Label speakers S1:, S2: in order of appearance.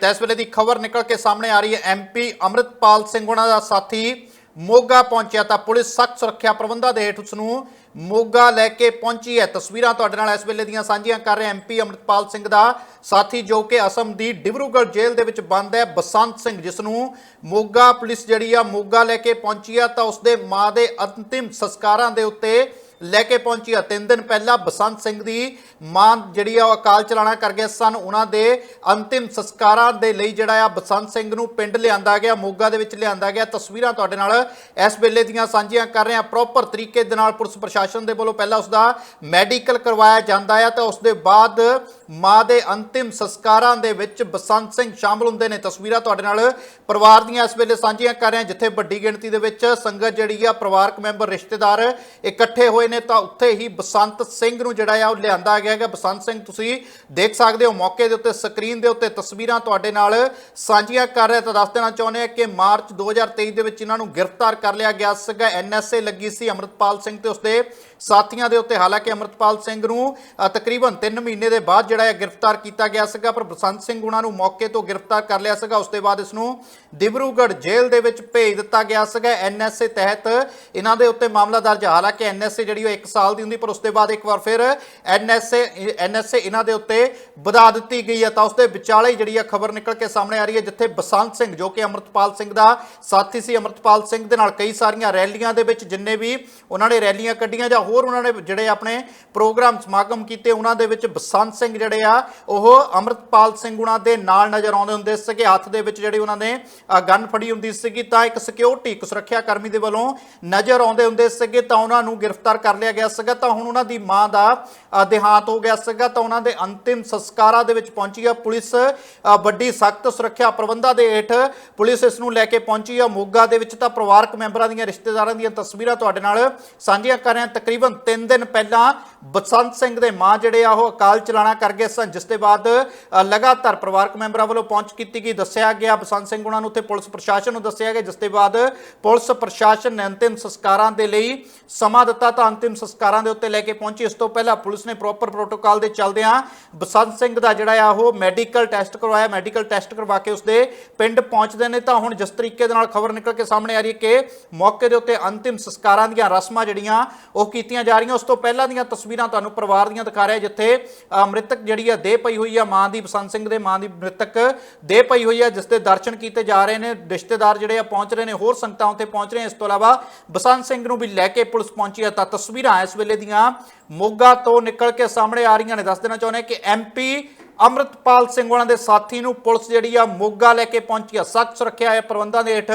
S1: ਤਾਂ ਇਸ ਵੇਲੇ ਦੀ ਖਬਰ ਨਿਕਲ ਕੇ ਸਾਹਮਣੇ ਆ ਰਹੀ ਹੈ। ਐਮਪੀ ਅਮਰਿਤਪਾਲ ਸਿੰਘ ਉਹਨਾਂ ਦਾ ਸਾਥੀ ਮੋਗਾ ਪਹੁੰਚਿਆ ਤਾਂ ਪੁਲਿਸ ਸਖਤ ਸੁਰੱਖਿਆ ਪ੍ਰਬੰਧਾਂ ਦੇ ਹੇਠ ਉਸ ਨੂੰ ਮੋਗਾ ਲੈ ਕੇ ਪਹੁੰਚੀ ਹੈ। ਤਸਵੀਰਾਂ ਤੁਹਾਡੇ ਨਾਲ ਇਸ ਵੇਲੇ ਦੀਆਂ ਸਾਂਝੀਆਂ ਕਰ ਰਹੇ ਐਮਪੀ ਅਮਰਿਤਪਾਲ ਸਿੰਘ ਦਾ ਸਾਥੀ ਜੋ ਕਿ ਅਸਮ ਦੀ ਡਿਬਰੂਗੜ੍ਹ ਜੇਲ੍ਹ ਦੇ ਵਿੱਚ ਬੰਦ ਹੈ। ਬਸੰਤ ਸਿੰਘ, ਜਿਸ ਨੂੰ ਮੋਗਾ ਪੁਲਿਸ ਜਿਹੜੀ ਆ ਮੋਗਾ ਲੈ ਕੇ ਪਹੁੰਚੀ ਆ ਤਾਂ ਉਸਦੇ ਮਾਂ ਦੇ ਅੰਤਿਮ ਸੰਸਕਾਰਾਂ ਦੇ ਉੱਤੇ ਲੈ ਕੇ ਪਹੁੰਚੀ ਆ। ਤਿੰਨ ਦਿਨ ਪਹਿਲਾਂ ਬਸੰਤ ਸਿੰਘ ਦੀ ਮਾਂ ਜਿਹੜੀ ਆ ਉਹ ਅਕਾਲ ਚਲਾਣਾ ਕਰ ਗਏ ਸਨ। ਉਹਨਾਂ ਦੇ ਅੰਤਿਮ ਸੰਸਕਾਰਾਂ ਦੇ ਲਈ ਜਿਹੜਾ ਆ ਬਸੰਤ ਸਿੰਘ ਨੂੰ ਪਿੰਡ ਲਿਆਂਦਾ ਗਿਆ, ਮੋਗਾ ਦੇ ਵਿੱਚ ਲਿਆਂਦਾ ਗਿਆ। ਤਸਵੀਰਾਂ ਤੁਹਾਡੇ ਨਾਲ ਇਸ ਵੇਲੇ ਦੀਆਂ ਸਾਂਝੀਆਂ ਕਰ ਰਹੇ ਆ ਪ੍ਰੋਪਰ ਤਰੀਕੇ ਦੇ ਨਾਲ ਪੁਲਿਸ ਪ੍ਰਸ਼ਾਸਨ ਦੇ ਵੱਲੋਂ ਪਹਿਲਾਂ ਉਸ ਦਾ ਮੈਡੀਕਲ ਕਰਵਾਇਆ ਜਾਂਦਾ ਆ ਤਾਂ ਉਸ ਦੇ ਬਾਅਦ ਮਾਂ ਦੇ ਅੰਤਿਮ ਸੰਸਕਾਰਾਂ ਦੇ ਵਿੱਚ ਬਸੰਤ ਸਿੰਘ ਸ਼ਾਮਲ ਹੁੰਦੇ ਨੇ। ਤਸਵੀਰਾਂ ਤੁਹਾਡੇ ਨਾਲ ਪਰਿਵਾਰ ਦੀਆਂ ਇਸ ਵੇਲੇ ਸਾਂਝੀਆਂ ਕਰ ਰਹੇ ਹਾਂ, ਜਿੱਥੇ ਵੱਡੀ ਗਿਣਤੀ ਦੇ ਵਿੱਚ ਸੰਗਤ ਜਿਹੜੀ ਆ, ਪਰਿਵਾਰਕ ਮੈਂਬਰ, ਰਿਸ਼ਤੇਦਾਰ ਇਕੱਠੇ ਹੋਏ ਨੇ। ਤਾਂ ਉੱਥੇ ਹੀ ਬਸੰਤ ਸਿੰਘ ਨੂੰ ਜਿਹੜਾ ਆ, ਉਹ ਲਿਆਂਦਾ ਗਿਆ ਹੈਗਾ। ਬਸੰਤ ਸਿੰਘ, ਤੁਸੀਂ ਦੇਖ ਸਕਦੇ ਹੋ ਮੌਕੇ ਦੇ ਉੱਤੇ, ਸਕਰੀਨ ਦੇ ਉੱਤੇ ਤਸਵੀਰਾਂ ਤੁਹਾਡੇ ਨਾਲ ਸਾਂਝੀਆਂ ਕਰ ਰਿਹਾ ਤਾਂ ਦੱਸ ਦੇਣਾ ਚਾਹੁੰਦੇ ਆ ਕਿ ਮਾਰਚ 2023 ਦੇ ਵਿੱਚ ਇਹਨਾਂ ਨੂੰ ਗ੍ਰਿਫਤਾਰ ਕਰ ਲਿਆ ਗਿਆ ਸੀਗਾ। ਐਨਐਸਏ ਲੱਗੀ ਸੀ ਅਮਰਿਤਪਾਲ ਸਿੰਘ ਤੇ ਉਸਦੇ ਸਾਥੀਆਂ ਦੇ ਉੱਤੇ ਹਾਲਾਂਕਿ ਅਮਰਿਤਪਾਲ ਸਿੰਘ ਨੂੰ ਤਕਰੀਬਨ 3 ਮਹੀਨੇ ਦੇ ਬਾਅਦ ਜਿਹੜਾ ਹੈ ਗ੍ਰਿਫਤਾਰ ਕੀਤਾ ਗਿਆ ਸੀਗਾ, ਪਰ ਬਸੰਤ ਸਿੰਘ ਉਹਨਾਂ ਨੂੰ ਮੌਕੇ ਤੋਂ ਗ੍ਰਿਫਤਾਰ ਕਰ ਲਿਆ ਸੀਗਾ। ਉਸ ਤੋਂ ਬਾਅਦ ਇਸ ਨੂੰ ਡਿਬਰੂਗੜ੍ਹ ਜੇਲ੍ਹ ਦੇ ਵਿੱਚ ਭੇਜ ਦਿੱਤਾ ਗਿਆ ਸੀਗਾ ਐਨਐਸਏ ਤਹਿਤ। ਇਹਨਾਂ ਦੇ ਉੱਤੇ ਮਾਮਲਾ ਦਰਜ ਹੈ। ਹਾਲਾਂਕਿ ਐਨਐਸਏ ਜਿਹੜੀ ਉਹ 1 ਸਾਲ ਦੀ ਹੁੰਦੀ, ਪਰ ਉਸ ਤੋਂ ਬਾਅਦ ਇੱਕ ਵਾਰ ਫਿਰ ਐਨਐਸਏ ਐਨਐਸਏ ਇਹਨਾਂ ਦੇ ਉੱਤੇ ਵਧਾ ਦਿੱਤੀ ਗਈ ਹੈ। ਤਾਂ ਉਸ ਦੇ ਵਿਚਾਲੇ ਜਿਹੜੀ ਆ ਖਬਰ ਨਿਕਲ ਕੇ ਸਾਹਮਣੇ ਆ ਰਹੀ ਹੈ, ਜਿੱਥੇ ਬਸੰਤ ਸਿੰਘ, ਜੋ ਕਿ ਅਮਰਤਪਾਲ ਸਿੰਘ ਦਾ ਸਾਥੀ ਸੀ, ਅਮਰਤਪਾਲ ਸਿੰਘ ਦੇ ਨਾਲ ਕਈ ਸਾਰੀਆਂ ਰੈਲੀਆਂ ਦੇ ਵਿੱਚ ਜਿੰਨੇ ਵੀ ਉਹਨਾਂ ਨੇ ਰੈਲੀਆਂ ਕੱਢੀਆਂ ਜਾਂ ਹੋਰ ਉਹਨਾਂ ਨੇ ਜਿਹੜੇ ਆਪਣੇ ਪ੍ਰੋਗਰਾਮ ਸਮਾਗਮ ਕੀਤੇ ਉਹਨਾਂ ਦੇ ਵਿੱਚ ਬਸੰਤ ਸਿੰਘ ਜਿਹੜੇ ਆ ਉਹ ਅਮਰਤਪਾਲ ਸਿੰਘ ਉਹਨਾਂ ਦੇ ਨਾਲ ਨਜ਼ਰ ਆਉਂਦੇ ਹੁੰਦੇ ਸੀਗੇ। ਹੱਥ ਦੇ ਵਿੱਚ ਜਿਹੜੀ ਉਹਨਾਂ ਨੇ ਅ, ਗਨ ਫੜੀ ਹੁੰਦੀ ਸੀਗੀ ਤਾਂ ਇੱਕ ਸਿਕਿਉਰਿਟੀ ਇੱਕ ਸੁਰੱਖਿਆ ਕਰਮੀ ਦੇ ਵੱਲੋਂ ਨਜ਼ਰ ਆਉਂਦੇ ਹੁੰਦੇ ਸੀਗੇ ਤਾਂ ਉਹਨਾਂ ਨੂੰ ਗ੍ਰਿਫਤਾਰ ਕਰ ਲਿਆ ਗਿਆ ਸੀਗਾ। ਤਾਂ ਹੁਣ ਉਹਨਾਂ ਦੀ ਮਾਂ ਦਾ ਦੇਹਾਂਤ ਹੋ ਗਿਆ ਸੀਗਾ। ਤਾਂ ਉਹਨਾਂ ਦੇ ਅੰਤਿਮ ਸੰਸਕਾਰਾਂ ਦੇ ਵਿੱਚ ਪਹੁੰਚੀ ਆ ਪੁਲਿਸ ਵੱਡੀ ਸਖਤ ਸੁਰੱਖਿਆ ਪ੍ਰਬੰਧਾਂ ਦੇ ਹੇਠ ਪੁਲਿਸ ਇਸ ਨੂੰ ਲੈ ਕੇ ਪਹੁੰਚੀ ਆ। ਮੋਗਾ ਦੇ ਵਿੱਚ ਤਾਂ ਪਰਿਵਾਰਕ ਮੈਂਬਰਾਂ ਦੀਆਂ ਰਿਸ਼ਤੇਦਾਰਾਂ ਦੀਆਂ ਤਸਵੀਰਾਂ ਤੁਹਾਡੇ ਨਾਲ ਸਾਂਝੀਆਂ ਕਰ ਰਹੇ ਹਾਂ। ਤਕਰੀਬਨ 3 ਦਿਨ ਪਹਿਲਾਂ ਬਸੰਤ ਸਿੰਘ ਦੇ ਮਾਂ ਜਿਹੜੇ ਆ, ਉਹ ਅਕਾਲ ਚਲਾਣਾ ਕਰ ਗਏ ਸਨ, ਜਿਸ ਦੇ ਬਾਅਦ ਲਗਾਤਾਰ ਪਰਿਵਾਰਕ ਮੈਂਬਰਾਂ ਵੱਲੋਂ ਪਹੁੰਚ ਕੀਤੀ ਗਈ, ਦੱਸਿਆ ਗਿਆ। ਬਸੰਤ ਸਿੰਘ ਉਹਨਾਂ ਨੂੰ ਉੱਥੇ ਪੁਲਿਸ ਪ੍ਰਸ਼ਾਸਨ ਨੂੰ ਦੱਸਿਆ ਗਿਆ, ਜਿਸ ਦੇ ਬਾਅਦ ਪੁਲਿਸ ਪ੍ਰਸ਼ਾਸਨ ਨੇ ਅੰਤਿਮ ਸੰਸਕਾਰਾਂ ਦੇ ਲਈ ਸਮਾਂ ਦਿੱਤਾ ਤਾਂ ਅੰਤਿਮ ਸੰਸਕਾਰਾਂ ਦੇ ਉੱਤੇ ਲੈ ਕੇ ਪਹੁੰਚੀ। ਇਸ ਤੋਂ ਪਹਿਲਾਂ ਪੁਲਿਸ ਨੇ ਪ੍ਰੋਪਰ ਪ੍ਰੋਟੋਕਾਲ ਦੇ ਚੱਲਦਿਆਂ ਬਸੰਤ ਸਿੰਘ ਦਾ ਜਿਹੜਾ ਆ, ਉਹ ਮੈਡੀਕਲ ਟੈਸਟ ਕਰਵਾਇਆ। ਮੈਡੀਕਲ ਟੈਸਟ ਕਰਵਾ ਕੇ ਉਸਦੇ ਪਿੰਡ ਪਹੁੰਚਦੇ ਨੇ। ਤਾਂ ਹੁਣ ਜਿਸ ਤਰੀਕੇ ਦੇ ਨਾਲ ਖਬਰ ਨਿਕਲ ਕੇ ਸਾਹਮਣੇ ਆ ਰਹੀ ਹੈ ਕਿ ਮੌਕੇ ਦੇ ਉੱਤੇ ਅੰਤਿਮ ਸੰਸਕਾਰਾਂ ਦੀਆਂ ਰਸਮਾਂ ਜਿਹੜੀਆਂ, ਉਹ ਕੀਤੀਆਂ ਜਾ ਰਹੀਆਂ, ਉਸ ਤੋਂ ਪਹਿਲਾਂ ਦੀਆਂ ਤਸਵੀਰਾਂ ਤੁਹਾਨੂੰ ਪਰਿਵਾਰ ਦੀਆਂ ਦਿਖਾ ਰਿਹਾ, ਜਿੱਥੇ ਮ੍ਰਿਤਕ ਜਿਹੜੀ ਆ ਦੇ ਪਈ ਹੋਈ ਆ, ਮਾਂ ਦੀ, ਬਸੰਤ ਸਿੰਘ ਦੇ ਮਾਂ ਦੀ ਮ੍ਰਿਤਕ ਦੇ ਪਈ ਹੋਈ ਆ, ਜਿਸ ਦੇ ਦਰਸ਼ਨ ਕੀਤੇ ਜਾ ਰਹੇ ਨੇ, ਰਿਸ਼ਤੇਦਾਰ ਜਿਹੜੇ ਆ ਪਹੁੰਚ ਰਹੇ ਨੇ, ਹੋਰ ਸੰਗਤਾਂ ਉੱਥੇ ਪਹੁੰਚ ਰਹੀਆਂ, ਇਸ ਤੋਂ ਇਲਾਵਾ ਬਸੰਤ ਸਿੰਘ ਨੂੰ ਵੀ ਲੈ ਕੇ ਪੁਲਿਸ ਪਹੁੰਚੀ ਆ, ਤਾਂ ਤਸਵੀਰਾਂ ਇਸ ਵੇਲੇ ਦੀਆਂ ਮੋਗਾ ਤੋਂ ਨਿਕਲ ਕੇ ਸਾਹਮਣੇ ਆ ਰਹੀਆਂ ਨੇ। ਦੱਸ ਦੇਣਾ ਚਾਹੁੰਦੇ ਹਾਂ ਕਿ ਐਮਪੀ ਅਮਰਿਤਪਾਲ ਸਿੰਘ ਉਹਨਾਂ ਦੇ ਸਾਥੀ ਨੂੰ ਪੁਲਿਸ ਜਿਹੜੀ ਆ, ਮੋਗਾ ਲੈ ਕੇ ਪਹੁੰਚੀ ਆ। ਸਖਤ ਸੁਰੱਖਿਆ ਪ੍ਰਬੰਧਾਂ ਦੇ ਹੇਠ।